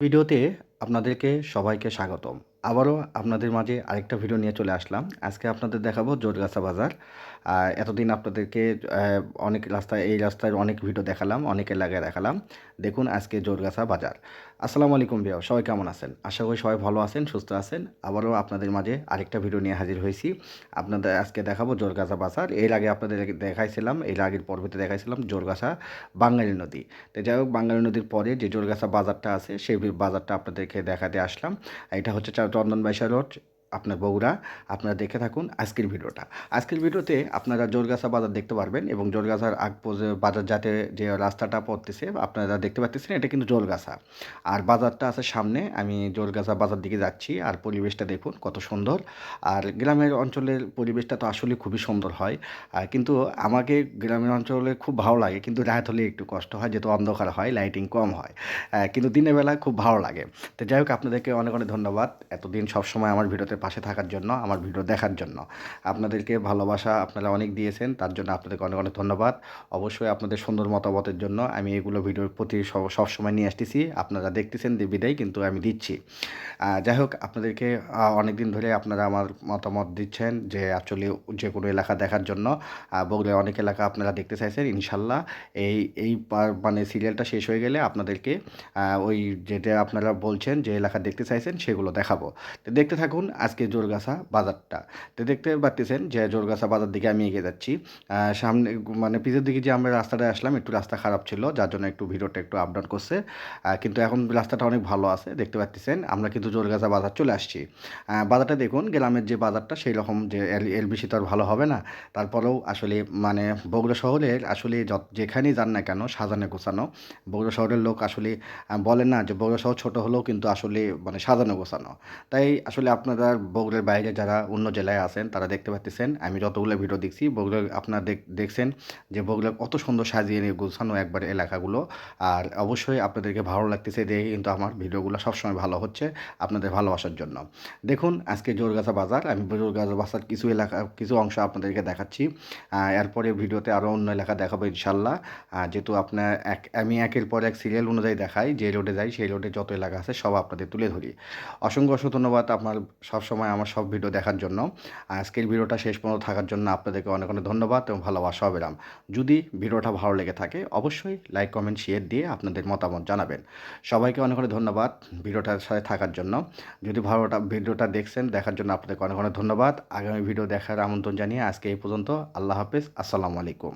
ভিডিওতে আপনাদেরকে সবাইকে স্বাগতম। আবারও আপনাদের মাঝে আরেকটা ভিডিও নিয়ে চলে আসলাম। আজকে আপনাদের দেখাবো জোরগাছা বাজার। এতদিন আপনাদেরকে অনেক রাস্তায় এই রাস্তায় অনেক ভিডিও দেখালাম অনেক এলাকায় দেখালাম। দেখুন আজকে জোরগাছা বাজার। আসসালামু আলাইকুম বিয়া সবাই কেমন আছেন? আশা করি সবাই ভালো আছেন, সুস্থ আছেন। আবারও আপনাদের মাঝে আরেকটা ভিডিও নিয়ে হাজির হয়েছি। আপনাদের আজকে দেখাবো জোরগাছা বাজার। এর আগে আপনাদের দেখাইছিলাম, এর আগের পর্বতে দেখাইছিলাম জোরগাছা বাঙালি নদী। তো যাই হোক, বাঙালি নদীর পরে যে জোরগাছা বাজারটা আছে, সেই বাজারটা আপনাদেরকে দেখাতে আসলাম। এটা হচ্ছে চন্দন বাইশা রোড আপনার বগুড়া আপনারা দেখে থাকুন আজকের ভিডিওটা। আজকের ভিডিওতে আপনারা জোরগাছা বাজার দেখতে পারবেন এবং জোরগাছার আগ বাজার যাতে যে রাস্তাটা পড়তেছে, আপনারা দেখতে পাচ্ছেন এটা কিন্তু জোরগাছা আর বাজারটা আছে সামনে, আমি জোরগাছা বাজার দিকে যাচ্ছি, আর পরিবেশটা দেখুন কত সুন্দর। আর গ্রামের অঞ্চলের পরিবেশটা তো আসলে খুবই সুন্দর হয়। কিন্তু আমাকে গ্রামের অঞ্চলে খুব ভালো লাগে, কিন্তু রাত হলে একটু কষ্ট হয়, যেহেতু অন্ধকার হয় লাইটিং কম হয়। কিন্তু দিনের বেলা খুব ভালো লাগে। তো যাই হোক, আপনাদেরকে অনেক অনেক ধন্যবাদ। এতদিন সবসময় আমার ভিডিওতে পাশে থাকার জন্য, আমার ভিডিও দেখার জন্য। আপনাদেরকে ভালোবাসা আপনারা অনেক দিয়েছেন, তার জন্য আপনাদেরকে অনেক অনেক ধন্যবাদ। অবশ্যই আপনাদের সুন্দর মতামতের জন্য আমি এগুলো ভিডিওর প্রতি সব- সবসময় নিয়ে আসতেছি। আপনারা দেখতেছেন বিদায়, কিন্তু আমি দিচ্ছি। যাই হোক, আপনাদেরকে অনেক দিন ধরে আপনারা আমার মতামত দিচ্ছেন যে অ্যাকচুয়ালি যে কোনো এলাকা দেখার জন্য। বগুড়ার অনেক এলাকা আপনারা দেখতে চাইছেন, ইনশাল্লাহ। এই এই মানে সিরিয়ালটা শেষ হয়ে গেলে আপনাদেরকে ওই যেটা আপনারা বলছেন যে এলাকা দেখতে চাইছেন, সেগুলো দেখাবো। দেখতে থাকুন আজকে জোরগাছা বাজারটা। তো দেখতে পাচ্ছেন যে জোরগাছা বাজার দিকে আমি এগিয়ে যাচ্ছি। সামনে মানে পিছের দিকে যে আমরা রাস্তাটায় আসলাম, একটু রাস্তা খারাপ ছিল, যার জন্য একটু ভিডিওটা একটু আপ ডাউন করছে। কিন্তু এখন রাস্তাটা অনেক ভালো আছে, দেখতে পাচ্ছেন আমরা কিন্তু জোরগাছা বাজার চলে আসছি। বাজারটা দেখুন, গ্রামের যে বাজারটা সেই রকম যে এল, এলবিসি তো আর ভালো হবে না। তারপরেও আসলে মানে বগুড়া শহরের আসলে যেখানেই যান না কেন সাজানো গোছানো। বগুড়া শহরের লোক আসলে বলে না যে বগুড়া শহর ছোটো হলেও কিন্তু আসলে মানে সাজানো গোছানো। তাই আসলে আপনারা বগুড়ার বাইরে যারা অন্য জেলায় আছেন, তারা দেখতে পাচ্ছেন আমি যতগুলো ভিডিও দেখছি, বগুড়া আপনারা দেখ- দেখছেন যে বগুড়া কত সুন্দর সাজিয়ে নিয়ে গোছানো একবার এলাকাগুলো। আর অবশ্যই আপনাদেরকে ভালো লাগতেছে দেখে কিন্তু আমার ভিডিওগুলো সবসময় ভালো হচ্ছে আপনাদের ভালোবাসার জন্য। দেখুন, আজকে জোরগাছা বাজার। আমি জোরগাছা বাজার কিছু এলাকা, কিছু অংশ আপনাদেরকে দেখাচ্ছি। এরপরে ভিডিওতে আরও অন্য এলাকা দেখাবো ইনশাল্লাহ। যেহেতু আপনার এক, আমি একের পর এক সিরিয়াল অনুযায়ী দেখাই, যে রোডে যাই সেই রোডে যত এলাকা আছে সব আপনাদের তুলে ধরি। অসংখ্য অসংখ্য ধন্যবাদ। আপনার সবসময় আমার সব ভিডিও দেখার জন্য। আজকের ভিডিওটা শেষ পর্যন্ত থাকার জন্য আপনাদেরকে অনেক অনেক ধন্যবাদ এবং ভালোবাসা অবিরাম যদি ভিডিওটা ভালো লেগে থাকে, অবশ্যই লাইক কমেন্ট শেয়ার দিয়ে আপনাদের মতামত জানাবেন। সবাইকে অনেক অনেক ধন্যবাদ ভিডিওটার সাথে থাকার জন্য। যদি ভালোটা ভিডিওটা দেখছেন, দেখার জন্য আপনাদেরকে অনেক অনেক ধন্যবাদ। আগামী ভিডিও দেখার আমন্ত্রণ জানিয়ে আজকে এই পর্যন্ত আল্লাহ হাফেজ। আসসালামু আলাইকুম।